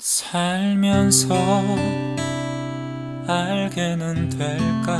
살면서 알게는 될까?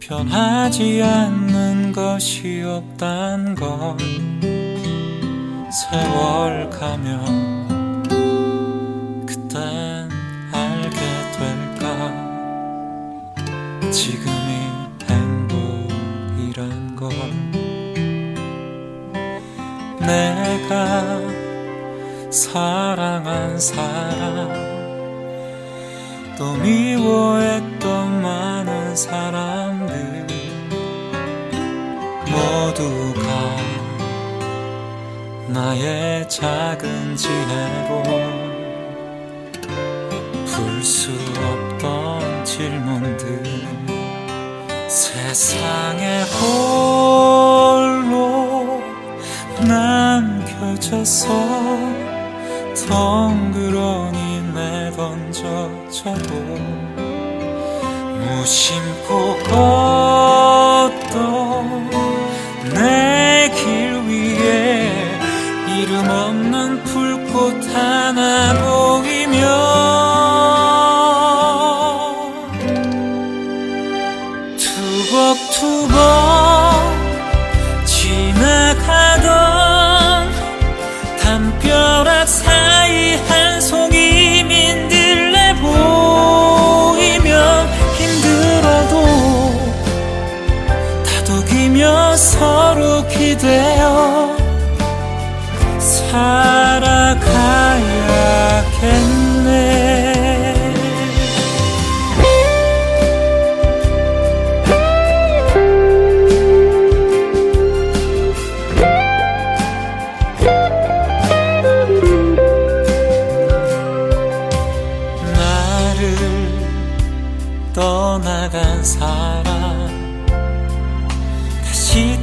변하지 않는 것이 없단 걸 세월 가면 사람 또 미워했던 많은 사람들 모두가 나의 작은 지혜로. 풀 수 없던 질문들 세상에 홀로 남겨져서 덩그러니 내던져져도 무심코 걷던 내 길 위에 이름 없는 풀꽃 하나 보이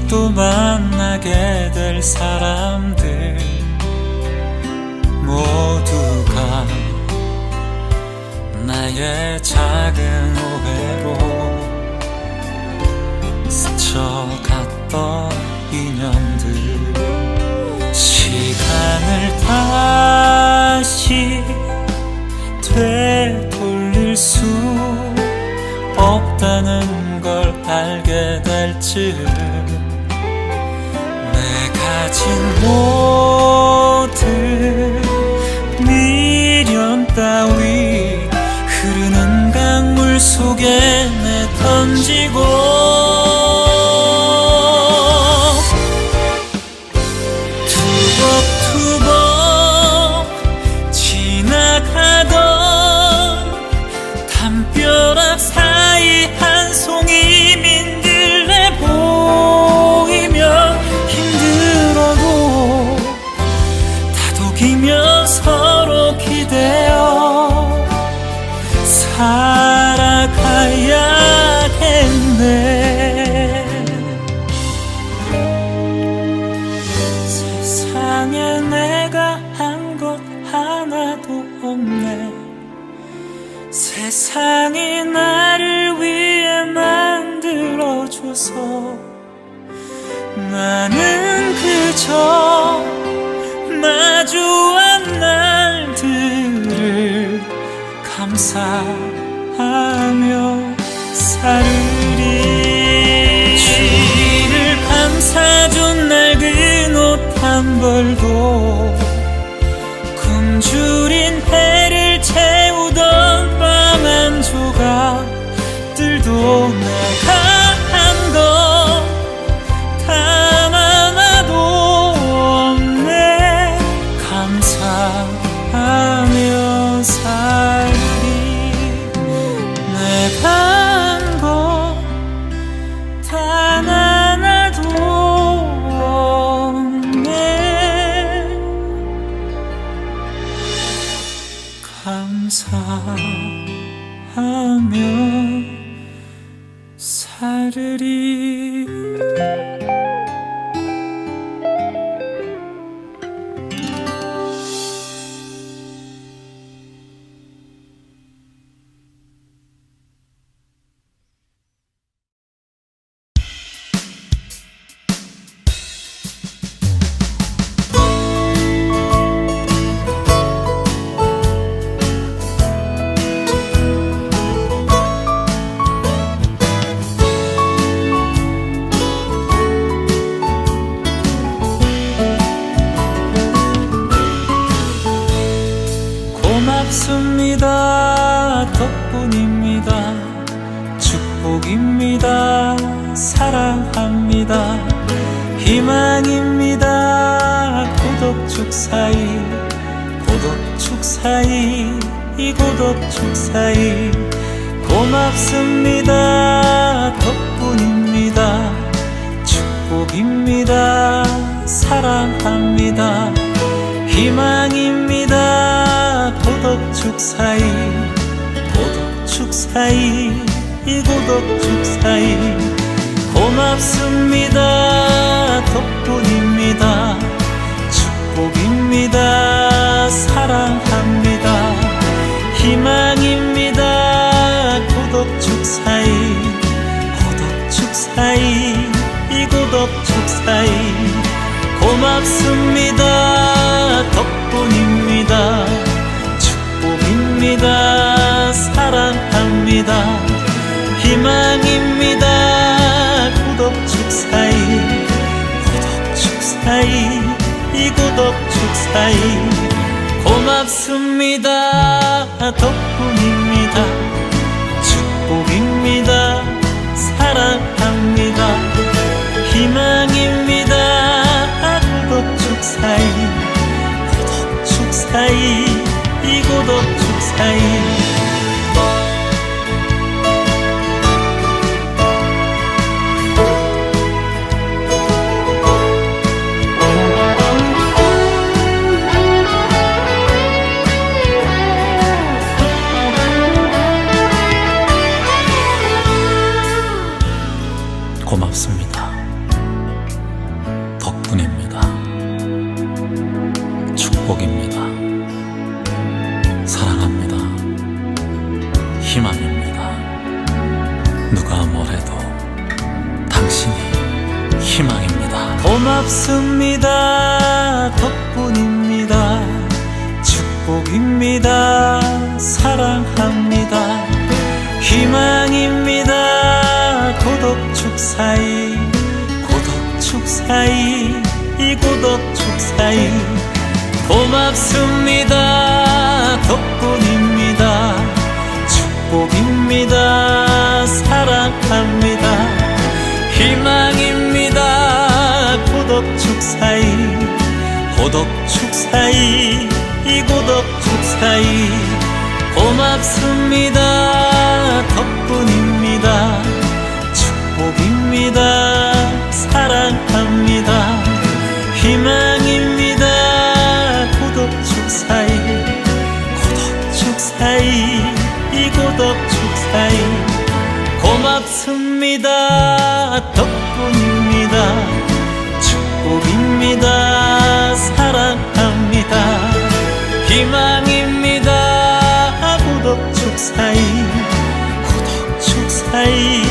또 만나게 될 사람들 모두가 나의 작은 오해로 스쳐갔던 인연들. 시간을 다시 되돌릴 수 없다는 걸 알게 될즈 따위 흐르는 강물 속에 내 던지고 세상이 나를 위해 만들어줘서 나는 그저 마주한 날들을 감사하며 살으 조각들도 내가 한것단 하나도 없네. 감사하며 살리 내가 감사 하며 살으리 행복입니다. 사랑합니다. 희망입니다. 고독축 사이 고독축 사이 이 고독축 사이. 고맙습니다. 덕분입니다. 축복입니다. 사랑합니다. 희망입니다. 고독축 사이 고독축 사이. 이 고독축 사이 고맙습니다. 덕분입니다. 축복입니다. 사랑합니다. 희망입니다. 고독축 사이 고독축 사이 이 고독축 사이 고맙습니다. 덕분입니다. 축복입니다. 사랑합니다 희망입니다. 고독축 사이 고독축 사이 이 고독축 사이 고맙습니다. 덕분입니다. 축복입니다. 사랑합니다. 희망입니다. 고독축 사이 고독축 사이 이 고독축 사이 누가 뭐래도 당신이 희망입니다. 고맙습니다. 덕분입니다. 축복입니다. 사랑합니다. 희망입니다. 고독축 사이 고독축 사이 이 고독축 사이 고맙습니다. 덕분입니다. 축복입니다. 사랑합니다. 희망입니다. 고독축 사이 고독축 사이 이 고독축 사이 고맙습니다 덕분입니다 축복입니다 사랑 덕분입니다. 축복입니다. 사랑합니다. 희망입니다. 고독축 사이 고독축 사이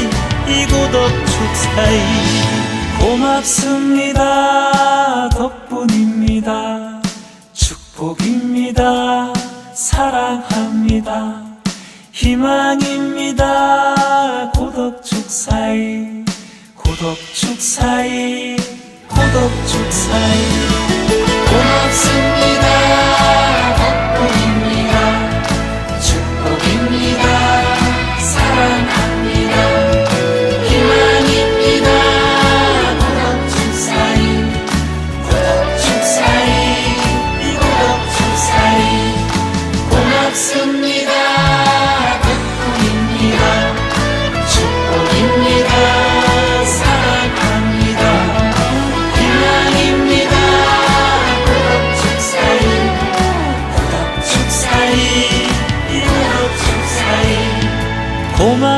이 고독축 사이. 고맙습니다. 덕분입니다. 축복입니다. 사랑합니다. 희망입니다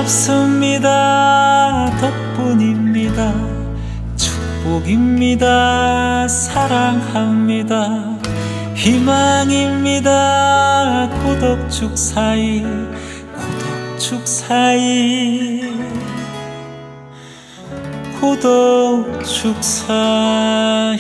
고맙습니다. 덕분입니다. 축복입니다. 사랑합니다. 희망입니다. 고독축 사이 고독축 사이. 고독축 사이